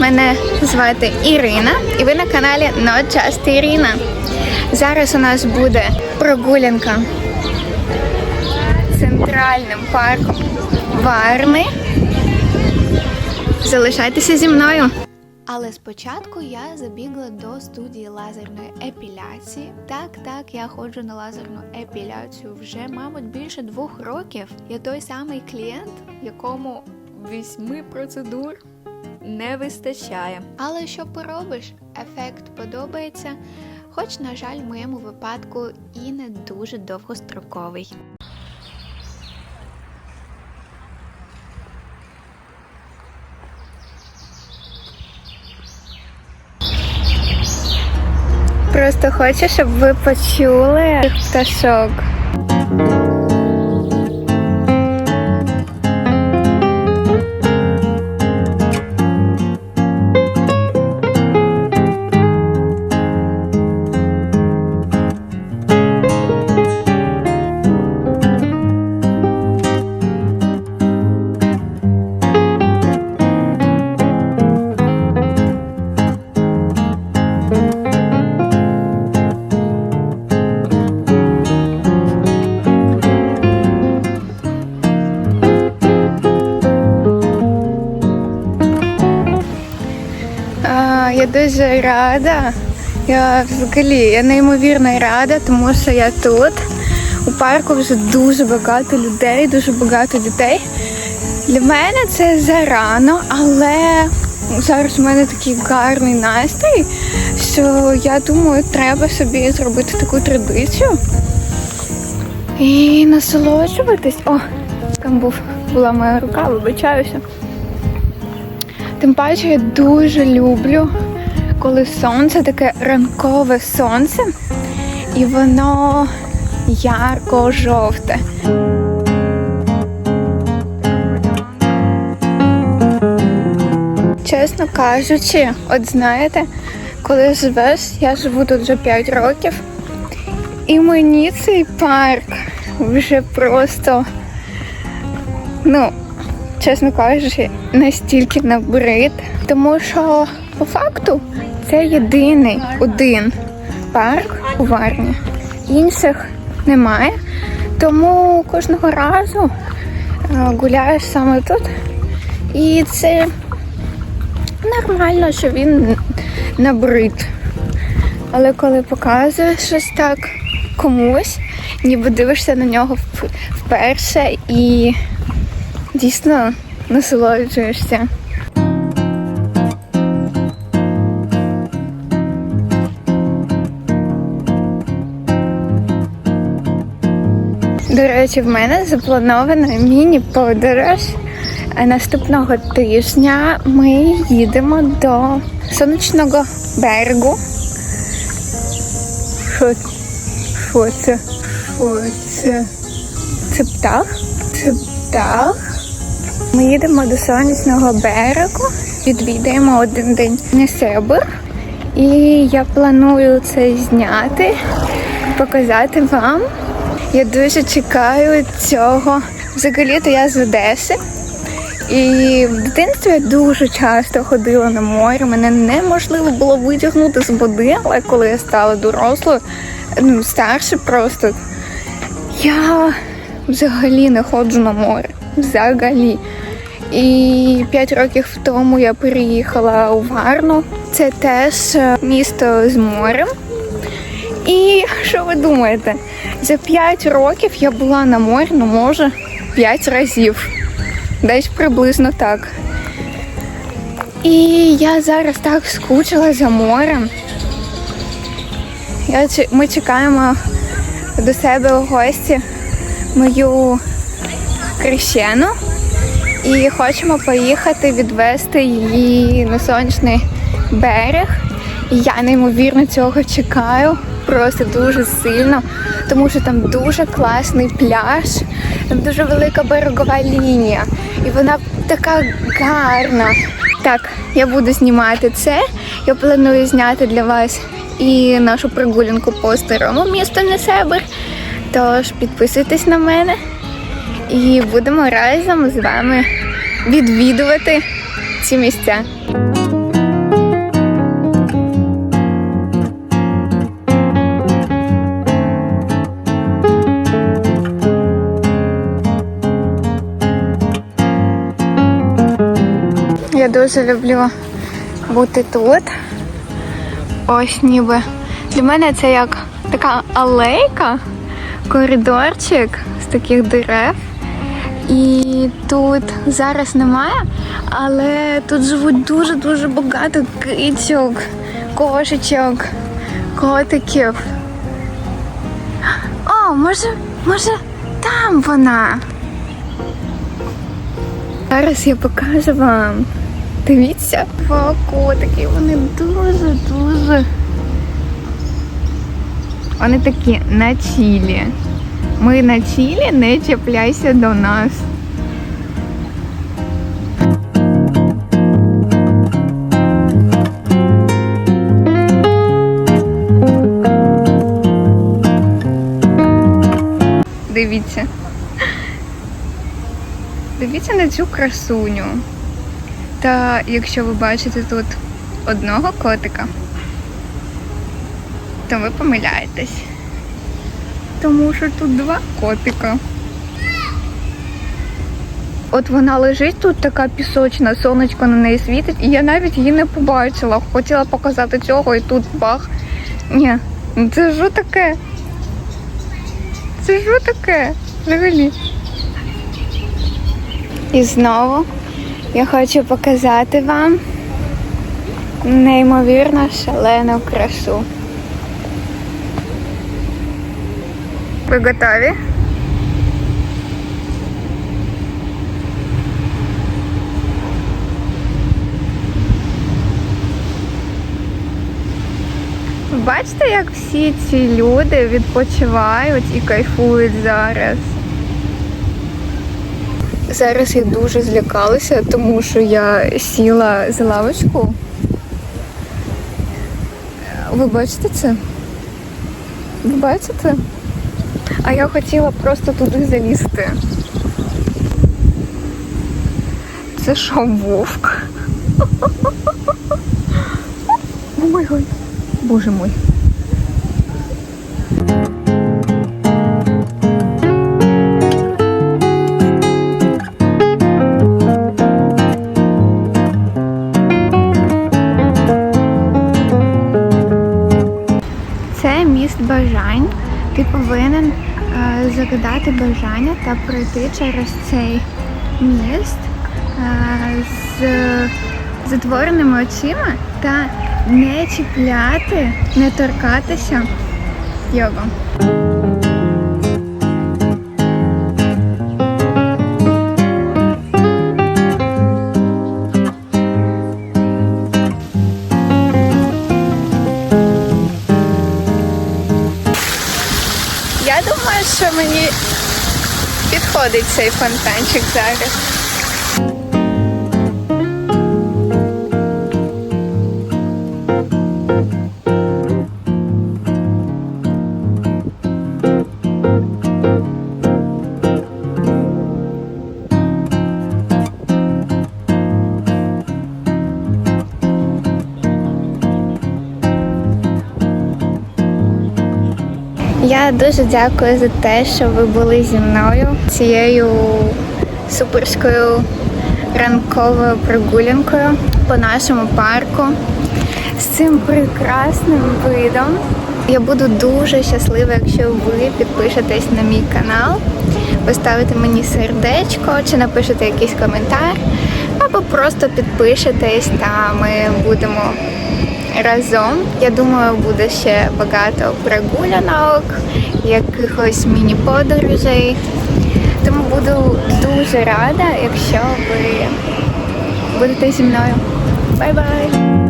Мене звати Ірина, і ви на каналі Just Ірина. Зараз у нас буде прогулянка центральним парком Варни. Залишайтеся зі мною. Але спочатку я забігла до студії лазерної епіляції. Так, так, я ходжу на лазерну епіляцію вже, мабуть, більше двох років. Я той самий клієнт, якому вісьми процедур не вистачає. Але що поробиш? Ефект подобається, хоч, на жаль, в моєму випадку і не дуже довгостроковий. Просто хочу, щоб ви почули цих пташок. Дуже рада. Я взагалі я неймовірно рада, тому що я тут. У парку вже дуже багато людей, дуже багато дітей. Для мене це зарано, але зараз у мене такий гарний настрій, що я думаю, треба собі зробити таку традицію і насолоджуватись. О, там був, була моя рука, вибачаюся. Тим паче я дуже люблю, коли сонце таке ранкове сонце, і воно ярко-жовте. Чесно кажучи, от знаєте, коли живеш, я живу тут вже 5 років, і мені цей парк вже просто, ну, чесно кажучи, настільки набрид, тому що по факту це єдиний один парк у Варні. Інших немає. Тому кожного разу е, гуляєш саме тут. І це нормально, що він набрид. Але коли показуєш щось так комусь, ніби дивишся на нього вперше і дійсно насолоджуєшся. До речі, в мене запланована міні-подорож. А Наступного тижня ми їдемо до сонячного берегу. Що, що це? Що це? Це птах? Це птах? Ми їдемо до сонячного берегу, відвідаємо один день Несебр. І я планую це зняти, показати вам. Я дуже чекаю цього. Взагалі-то я з Одеси. І в дитинстві я дуже часто ходила на море. Мене неможливо було витягнути з води, але коли я стала дорослою, ну, старше просто, я взагалі не ходжу на море. Взагалі. І п'ять років тому я переїхала у Варну. Це теж е, місто з морем. І що ви думаєте? За 5 років я була на морі, ну може, 5 разів. Десь приблизно так. І я зараз так скучила за морем. Я, ми чекаємо до себе у гості мою крещену і хочемо поїхати відвести її на сонячний берег. І я неймовірно цього чекаю, просто дуже сильно, тому що там дуже класний пляж, там дуже велика берегова лінія, і вона така гарна. Так, я буду знімати це. Я планую зняти для вас і нашу прогулянку по старому місту Несебр. Тож підписуйтесь на мене і будемо разом з вами відвідувати ці місця. Дуже люблю бути тут. Ось ніби. Для мене це як така алейка, коридорчик з таких дерев. І тут зараз немає, але тут живуть дуже-дуже багато кицьок, кошечок, котиків. О, може, може, там вона. Зараз я покажу вам. Дивіться, Два котики, вони дуже-дуже. Вони такі на чілі. Ми на чілі, не чіпляйся до нас. Дивіться. Дивіться на цю красуню. Та якщо ви бачите тут одного котика, то ви помиляєтесь. Тому що тут два котика. От вона лежить тут така пісочна, сонечко на неї світить, і я навіть її не побачила. Хотіла показати цього і тут бах. Ні, ну це що таке? Це що таке? Взагалі. І знову я хочу показати вам неймовірно шалену красу. Ви готові? Бачите, як всі ці люди відпочивають і кайфують зараз. Зараз я дуже злякалася, тому що я сіла за лавочку. Ви бачите це? Ви бачите? А я хотіла просто туди залізти. Це що, вовк? О май гад. Боже мой. Повинен е, загадати бажання та пройти через цей міст е, з затвореними очима та не чіпляти, не торкатися його. Підходить цей фонтанчик зараз. Я дуже дякую за те, що ви були зі мною цією суперською ранковою прогулянкою по нашому парку з цим прекрасним видом. Я буду дуже щаслива, якщо ви підпишетесь на мій канал, поставите мені сердечко чи напишете якийсь коментар, або просто підпишетесь та ми будемо разом. Я думаю, буде ще багато прогулянок, якихось міні-подорожей. Тому буду дуже рада, якщо ви будете зі мною. Бай-бай!